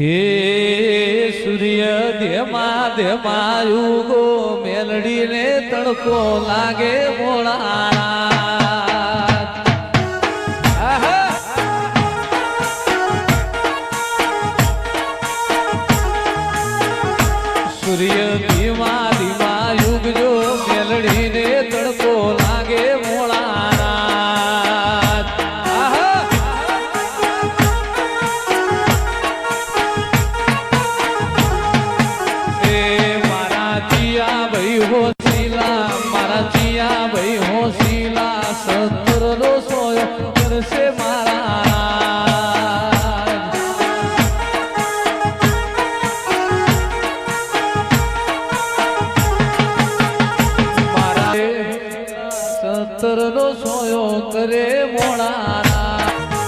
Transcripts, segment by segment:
હે સૂર્ય ધેમા ધેમા મેલડીને તડકો લાગે મોળા શીલા સત્તર નો સોયો કરશે મારા. મારા સત્તર નો સોયો કરે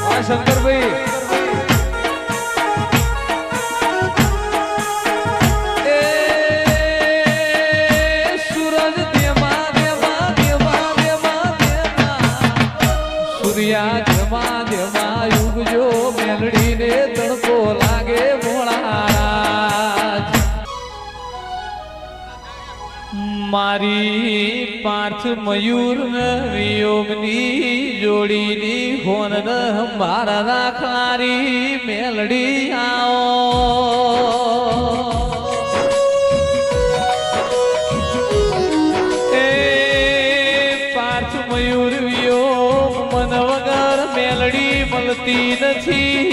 આ શંકરભાઈ મારી પાર્થ મયુર વિયોગની જોડીની હોન મારા રાખનારી મેલડી આવો. પાર્થ મયુર વિયોગ મન વગર મેલડી મળતી નથી.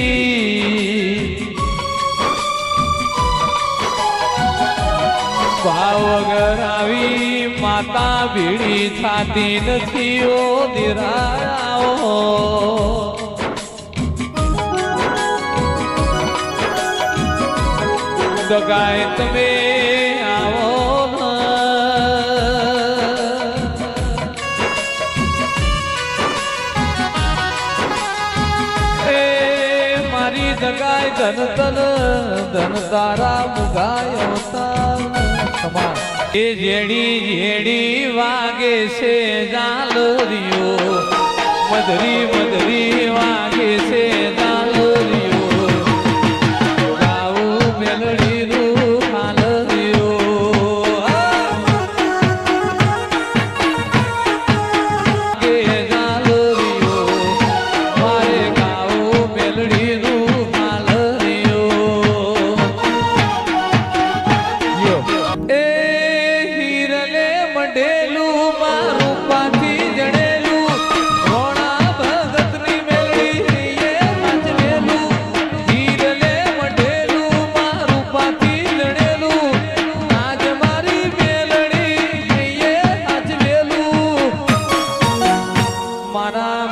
ભીડી થાતી નથી, ઓ દિરાઓ દગાય તમે આવો. એ મારી દગાય ધન તન ધન તારા મુગાય અવતાર તમાર એ જેડી જેડી વાગે છે જાલરિયો મધરી મંડેલું મારું પાથી જડેલું. રોણા ભગતની મેલડી એ નાચવેલું હીરને મંડેલું મારું પાથી જડેલું. આજ મારી મેલડી એ નાચવેલું મારા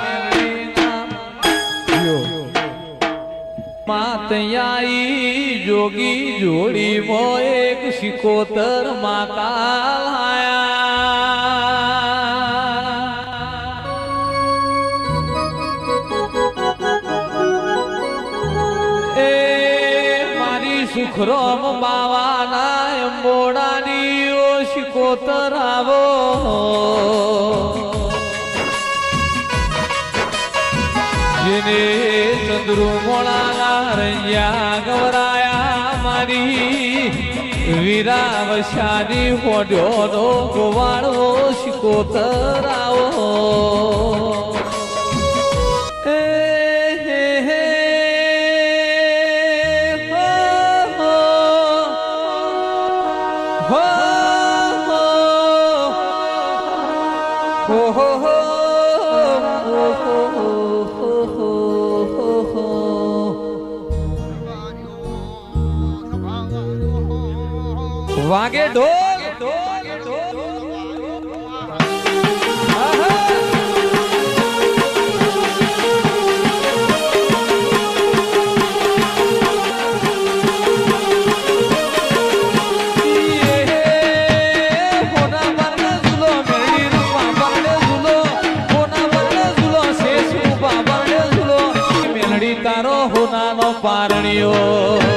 માતયાઈ જોગી જોડી મો એક શિકોતર માતા લાયા સુખરોમ બાવાના અંબોડાની ઓ શિકોતર આવો જેને ચંદ્રુ મોળાના રૈયા ગવરાયા મારી વીરાવશાની હોડ્યોનો ગોવાળો શિકોતર આવો વાગે ઢોલ હોના હોનાનો